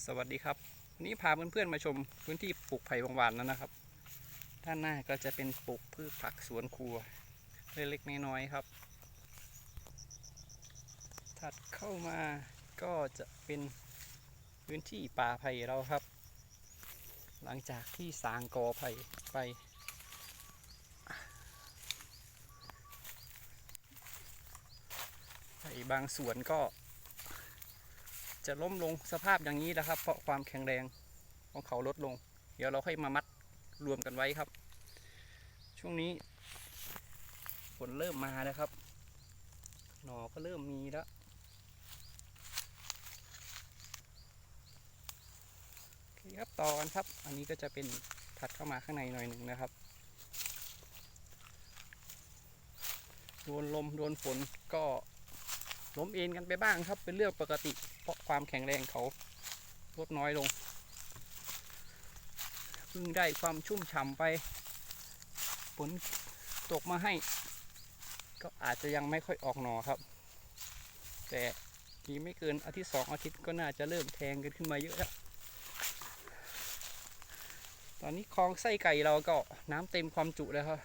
สวัสดีครับวันนี้พาเพื่อนๆมาชมพื้นที่ปลูกไผ่บางหวานแล้วนะครับ ด้านหน้าก็จะเป็นปลูกพืชผักสวนครัวเล็กๆน้อยๆครับ ถัดเข้ามาก็จะเป็นพื้นที่ป่าไผ่เราครับ หลังจากที่สางกอไผ่ไป ไผ่บางส่วนก็ จะล้มลงสภาพอย่างนี้นะครับ เพราะความแข็งแรงของเขาลดลง เดี๋ยวเราค่อยมามัดรวมกันไว้ครับ ช่วงนี้ฝนเริ่มมาแล้วครับ หนอก็เริ่มมีแล้วคครับต่อกันครับ อันนี้ก็จะเป็นถัดเข้ามาข้างในหน่อยหนึ่งนะครับ โดนลมโดนฝนก็ ล้มเอ็นกันไปบ้างครับ เป็นเรื่องปกติ เพราะความแข็งแรงเขาลดน้อยลงเพิ่งได้ความชุ่มฉ่ำไปฝนตกมาให้ ก็อาจจะยังไม่ค่อยออกหนอครับ แต่อีไม่เกินอาทิตย์สองอาทิตย์ก็น่าจะเริ่มแทงกันขึ้นมาเยอะแล้วตอนนี้คลองไส้ไก่เราก็น้ำเต็มความจุแล้วครับ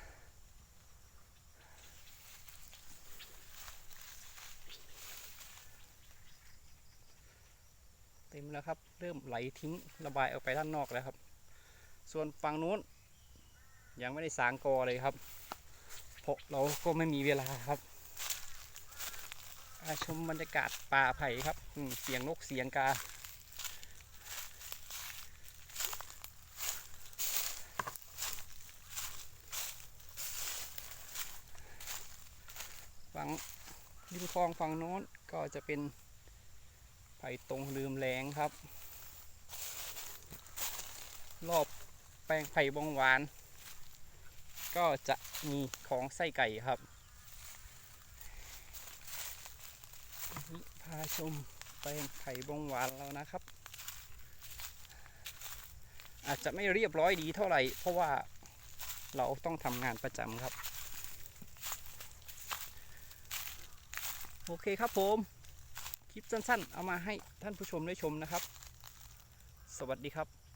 ต็มแล้วครับ เริ่มไหลทิ้งระบายออกไปด้านนอกแล้วครับ ส่วนฝั่งนู้น ยังไม่ได้สางกอเลยครับเพราะเราก็ไม่มีเวลาครับาชมบรรยากาศป่าไผ่ครับเสียงนกเสียงกา ฝั่งริมคลองฝั่งโน้นก็จะเป็น ไผ่ตรงลืมแรงครับ รอบแปลงไผ่บองหวาน ก็จะมีของไส้ไก่ครับนี่พาชมแปลงไผ่บองหวานแล้วนะครับ อาจจะไม่เรียบร้อยดีเท่าไหร่ เพราะว่าเราต้องทำงานประจำครับ โอเคครับผม คลิปสั้นๆ เอามาให้ท่านผู้ชมได้ชมนะครับ สวัสดีครับ